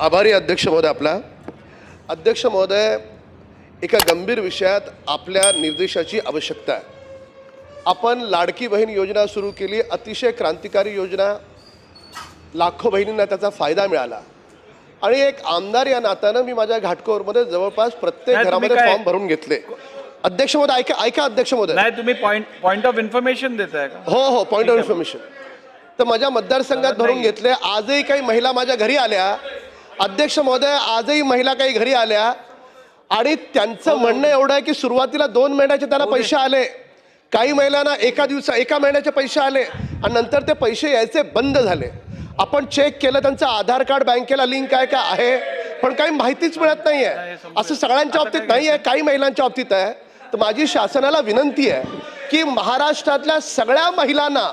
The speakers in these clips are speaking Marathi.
आभारी अध्यक्ष महोदय आपला. अध्यक्ष महोदय एका गंभीर विषयात आपल्या निर्देशाची आवश्यकता आहे. आपण लाडकी बहीण योजना सुरू केली अतिशय क्रांतिकारी योजना. लाखो बहिणींना त्याचा फायदा मिळाला. आणि एक आमदार या नात्यानं मी माझ्या घाटकोरमध्ये जवळपास प्रत्येक घरामध्ये फॉर्म भरून घेतले. अध्यक्ष महोदय ऐका ऐका अध्यक्ष महोदय. नाही तुम्ही पॉइंट पॉइंट ऑफ इन्फॉर्मेशन देताय का? हो हो पॉईंट ऑफ इन्फॉर्मेशन तर माझ्या मतदारसंघात भरून घेतले. आजही काही महिला माझ्या घरी आल्या. अध्यक्ष महोदय आजही महिला काही घरी आल्या. आणि त्यांचं म्हणणं एवढं आहे की सुरुवातीला दोन महिन्याचे त्यांना पैसे आले. काही महिलांना एका दिवसा एका महिन्याचे पैसे आले. आणि नंतर ते पैसे यायचे बंद झाले. आपण चेक केलं त्यांचं आधार कार्ड बँकेला लिंक आहे का? आहे. पण काही माहितीच मिळत नाही आहे असं सगळ्यांच्या बाबतीत नाही आहे काही महिलांच्या बाबतीत आहे. तर माझी शासनाला विनंती आहे की महाराष्ट्रातल्या सगळ्या महिलांना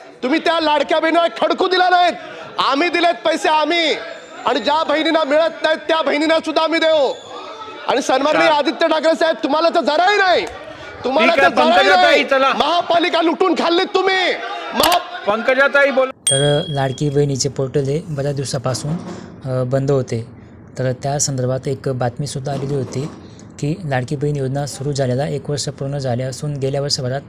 तुम्ही त्या लाडक्या बहिणीला खडकू दिला नाहीत. आम्ही दिलेत पैसे आम्ही. आणि ज्या बहिणींना मिळत नाहीत त्या बहिणींना सुद्धा आम्ही देऊ. आणि सन्माननीय. आदित्य ठाकरे साहेब तुम्हाला तर जराही नाही. तुम्हाला तर जराही नाही. चला. महापालिका लुटून खाल्लीत तुम्ही. महा पंकजाताई बोल. तर लाडकी बहिणीचे पोर्टल हे बऱ्याच दिवसापासून बंद होते. तर त्या संदर्भात एक बातमीसुद्धा आलेली होती की लाडकी बहीण योजना सुरू झालेला एक वर्ष पूर्ण झाले असून गेल्या वर्षभरात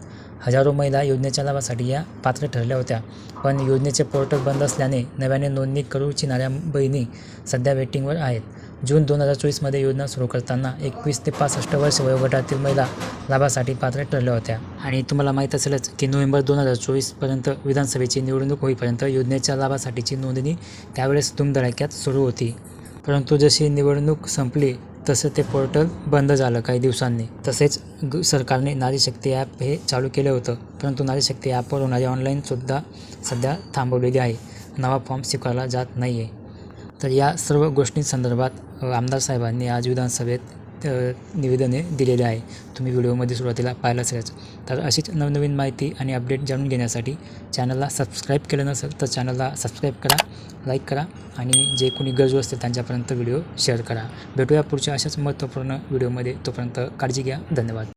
हजारो महिला योजनेच्या लाभासाठी या पात्र ठरल्या होत्या. पण योजनेचे पोर्टल बंद असल्याने नव्याने नोंदणी करू इच्छिणाऱ्या बहिणी सध्या वेटिंगवर आहेत. जून दोन हजार चोवीसमध्ये योजना सुरू करताना एकवीस ते पासष्ट वर्ष वयोगटातील महिला लाभासाठी पात्र ठरल्या होत्या. आणि तुम्हाला माहीत असेलच की नोव्हेंबर दोन हजार चोवीसपर्यंत विधानसभेची निवडणूक होईपर्यंत योजनेच्या लाभासाठीची नोंदणी त्यावेळेस धुमधडाक्यात सुरू होती. परंतु जशी निवडणूक संपली तसं ते पोर्टल बंद झालं काही दिवसांनी. तसेच ग सरकारने नारी शक्ती ॲप हे चालू केलं होतं. परंतु नारी शक्ती ॲपवर होणारी ऑनलाईनसुद्धा सध्या थांबवलेली आहे. नवा फॉर्म स्वीकारला जात नाही आहे तर या सर्व गोष्टींसंदर्भात आमदार साहेबांनी आज विधानसभेत निवेदने दिलेले आहे. तुम्ही व्हिडिओमध्ये सुरुवातीला पाहिलं असेलच. तर अशीच नवनवीन माहिती आणि अपडेट जाणून घेण्यासाठी चॅनलला सबस्क्राईब केलं नसेल तर चॅनलला सबस्क्राईब करा लाईक करा आणि जे कोणी गरजू असतील त्यांच्यापर्यंत व्हिडिओ शेअर करा. भेटूया पुढच्या अशाच महत्त्वपूर्ण व्हिडिओमध्ये. तोपर्यंत काळजी घ्या. धन्यवाद.